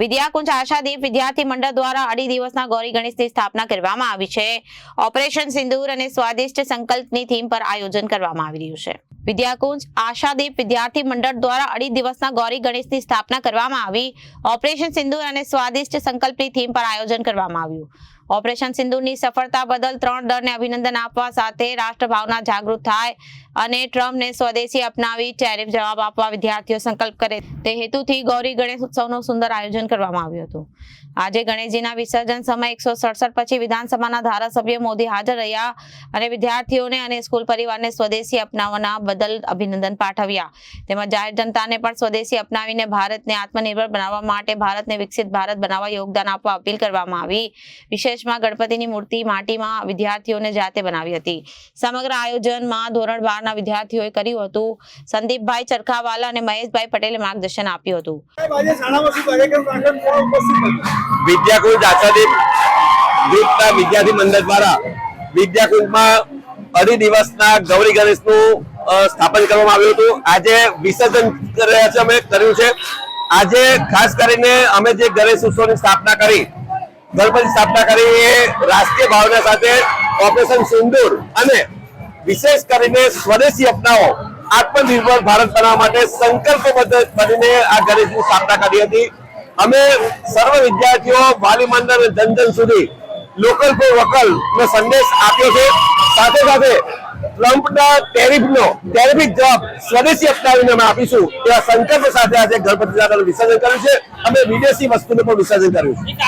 વિદ્યાકુંજ આશાદીપ વિદ્યાર્થી મંડળ દ્વારા અઢી દિવસના ગૌરી ગણેશની સ્થાપના કરવામાં આવી છે. ઓપરેશન સિંદૂર અને સ્વાદિષ્ટ સંકલ્પની થીમ પર આયોજન કરવામાં આવી રહ્યું છે. વિદ્યાકુંજ આશાદીપ વિદ્યાર્થી મંડળ દ્વારા અઢી દિવસના ગૌરી ગણેશની સ્થાપના કરવામાં આવી. ઓપરેશન સિંદૂર અને સ્વાદિષ્ટ સંકલ્પની થીમ પર આયોજન કરવામાં આવ્યું. ઓપરેશન સિંધુની સફળતા બદલ ત્રણ દળને અભિનંદન આપવા સાથે રાષ્ટ્રભાવના જાગૃત થાય અને ટ્રમ્પને સ્વદેશી અપનાવી ટેરિફ જવાબ આપવા વિદ્યાર્થીઓ સંકલ્પ કરે. તે હેતુથી ગૌરી ગણેશ ઉત્સવનું સુંદર આયોજન કરવામાં આવ્યું હતું. આજે ગણેશજીના વિસર્જન સમય એકસો પછી વિધાનસભાના ધારાસભ્ય મોદી હાજર રહ્યા અને વિદ્યાર્થીઓને અને સ્કૂલ પરિવારને સ્વદેશી અપનાવવાના બદલ અભિનંદન પાઠવ્યા. તેમજ જાહેર જનતાને પણ સ્વદેશી અપનાવીને ભારતને આત્મનિર્ભર બનાવવા માટે ભારતને વિકસિત ભારત બનાવવા યોગદાન આપવા અપીલ કરવામાં આવી. વિશેષમાં ગણપતિની મૂર્તિ માટીમાં વિદ્યાર્થીઓને જાતે બનાવી હતી. સમગ્ર આયોજનમાં ધોરણ બારના વિદ્યાર્થીઓએ કર્યું હતું. સંદીપભાઈ ચરખાવાલા અને મહેશભાઈ પટેલે માર્ગદર્શન આપ્યું હતું. વિદ્યાકુંજ આચાર્ય ગ્રુપના વિદ્યાર્થી મંડળ દ્વારા વિદ્યાકુંજમાં અઢી દિવસના ગૌરી ગણેશનું સ્થાપન કરવામાં આવ્યું હતું. આજે વિસર્જન કર્યા છે અમે કર્યું છે. આજે ખાસ કરીને અમે જે ગણેશ ઉત્સવની સ્થાપના કરી ગણપતિ સ્થાપના કરી રાષ્ટ્રીય ભાવના સાથે ઓપરેશન સિંદૂર અને વિશેષ કરીને સ્વદેશી અપનાવો, આત્મનિર્ભર ભારત બનાવવા માટે સંકલ્પબદ્ધ બનીને આ ગણેશની સ્થાપના કરી હતી. અમે સર્વ વિદ્યાર્થીઓ વાલી મંડળ અને સુધી લોકલ ફોર વકલ નો સંદેશ આપ્યો છે. સાથે સાથે ટ્રમ્પના ટેરિફનો, ટેરિફિક જવાબ સ્વદેશી અપનાવીને અમે આપીશું એવા સંકલ્પ સાથે આજે ગણપતિ દાદાનું વિસર્જન કર્યું છે. અમે વિદેશી વસ્તુનું પણ વિસર્જન કર્યું છે.